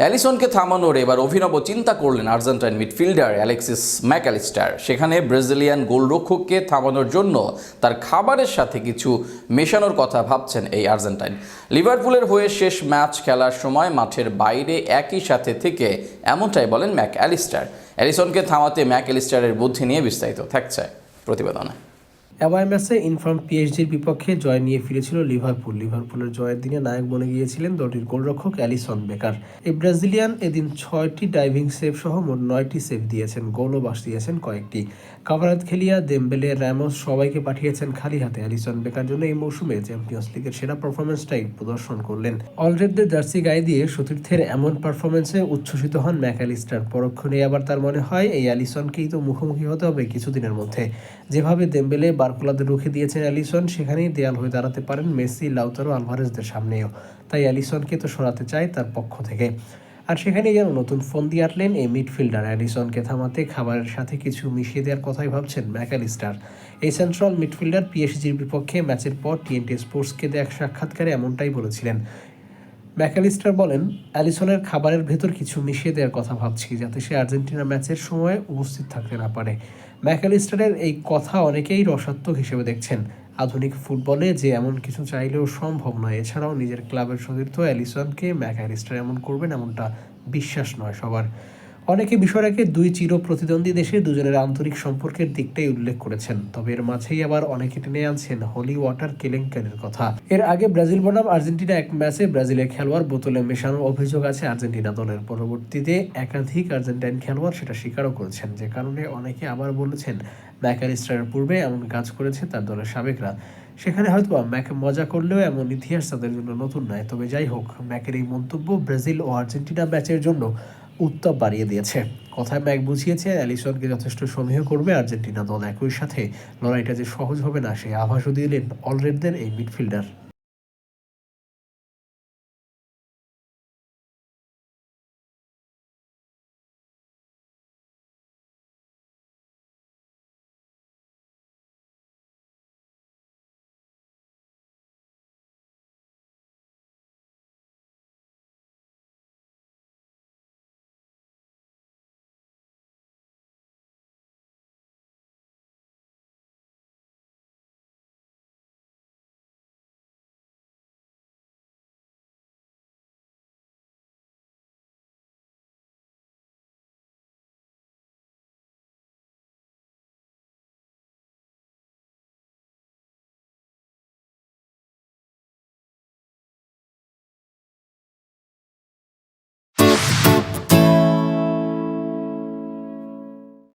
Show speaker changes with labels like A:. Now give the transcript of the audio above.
A: অ্যালিসনকে থামানোর এবার অভিনব চিন্তা করলেন Argentine midfielder Alexis Mac Allister. সেখানে ব্রাজিলিয়ান গোলরক্ষককে থামানোর জন্য তার খাবারের সাথে কিছু মেশানোর কথা ভাবছেন এই আর্জেন্টাইন। লিভারপুলের হয়ে শেষ ম্যাচ খেলার সময় মাঠের বাইরে একই সাথে থেকে এমনটাই বলেন ম্যাক অ্যালিস্টার অ্যালিসনকে থামাতে ম্যাক অ্যালিস্টারের বুদ্ধি নিয়ে বিস্তারিত থাকছে প্রতিবেদনে।
B: অ্যাওয়াই ম্যাচে ইনফর্ম পিএইচডির বিপক্ষে জয় নিয়ে ফিরেছিল লিভারপুল লিভারপুলের জয়ের দিনে নায়ক বনে গিয়েছিলেন দলটির গোলরক্ষক অ্যালিসন বেকার এই ব্রাজিলিয়ান এদিন ছয়টি ডাইভিং সেভ সহ মোট নয়টি সেভ দিয়েছেন, গোলও বাস দিয়েছেন কয়েকটি। কাভারাত খেলিয়া দেমবেলে র্যামোস সবাইকে পাঠিয়েছেন খালি হাতে। অ্যালিসন বেকার জন্য এই মৌসুমে চ্যাম্পিয়ন্স লিগের সেরা পারফরমেন্সটাই প্রদর্শন করলেন। অলরেডদের জার্সি গায়ে দিয়ে সতীর্থের এমন পারফরমেন্সে উচ্ছ্বসিত হন ম্যাকঅ্যালিস্টার পরক্ষণে আবার তার মনে হয়, এই অ্যালিসনকেই তো মুখোমুখি হতে হবে কিছুদিনের মধ্যে। যেভাবে দেম্বেলে বারকুলাদের রুখে দিয়েছেন অ্যালিসন। সেখানেই দেয়াল হয়ে দাঁড়াতে পারেন মেসি, লাউতারো আলভারেজদের সামনেও। তাই অ্যালিসনকে তো সরাতে চায় তার পক্ষ থেকে। আর সেখানে যেন নতুন ফোন দিয়ে আটলেন এই মিডফিল্ডার। অ্যালিসনকে থামাতে খাবারের সাথে কিছু মিশিয়ে দেওয়ার কথাই ভাবছেন ম্যাকালিস্টার এই সেন্ট্রাল মিডফিল্ডার পিএসজির বিপক্ষে ম্যাচের পর টিএনটি স্পোর্টসকে এক সাক্ষাৎকারে এমনটাই বলেছিলেন। ম্যাকালিস্টার বলেন, অ্যালিসনের খাবারের ভেতর কিছু মিশিয়ে দেওয়ার কথা ভাবছি যাতে সে আর্জেন্টিনা ম্যাচের সময় উপস্থিত থাকতে না পারে। ম্যাকালিস্টারের এই কথা অনেকেই রসাত্মক হিসেবে দেখছেন। আধুনিক ফুটবলে যে এমন কিছু চাইলেও সম্ভব নয়, এছাড়াও নিজের ক্লাবের সতীর্থ অ্যালিসনকে ম্যাকালিস্টার এমন করবেন এমনটা বিশ্বাস নয় সবার। অনেকে বিষয়টাকে দুই চির প্রতিদ্বন্দ্বী দেশে দুজনের আন্তরিক সম্পর্কের দিকটাই উল্লেখ করেছেন। তবে এর মাঝেই আবার অনেকে টেনে আনছেন হলি ওয়াটার কেলেঙ্কারির কথা। এর আগে ব্রাজিল বনাম আর্জেন্টিনা এক ম্যাচে ব্রাজিলের খেলোয়াড় বোতলে মেশানোর অভিযোগ আছে আর্জেন্টিনা দলের। পরবর্তীতে একাধিক আর্জেন্টাইন খেলোয়াড় সেটা স্বীকারও করেছেন। যে কারণে অনেকে আবার বলেছেন ম্যাকারিস্টারের পূর্বে এমন কাজ করেছে তার দলের সাবেকরা। সেখানে হয়তো ম্যাক মজা করলেও এমন ইতিহাস তাদের জন্য নতুন নয়। তবে যাই হোক, ম্যাকের এই মন্তব্য ব্রাজিল ও আর্জেন্টিনা ম্যাচের জন্য উত্তাপ বাড়িয়ে দিয়েছে। কথায় ম্যাক বুঝিয়েছে, অ্যালিসনকে যথেষ্ট সন্দেহ করবে। আর্জেন্টিনা দল একই সাথে লড়াইটা যে সহজ হবে না সে আভাসও দিলেন অলরেডদের এই মিডফিল্ডার।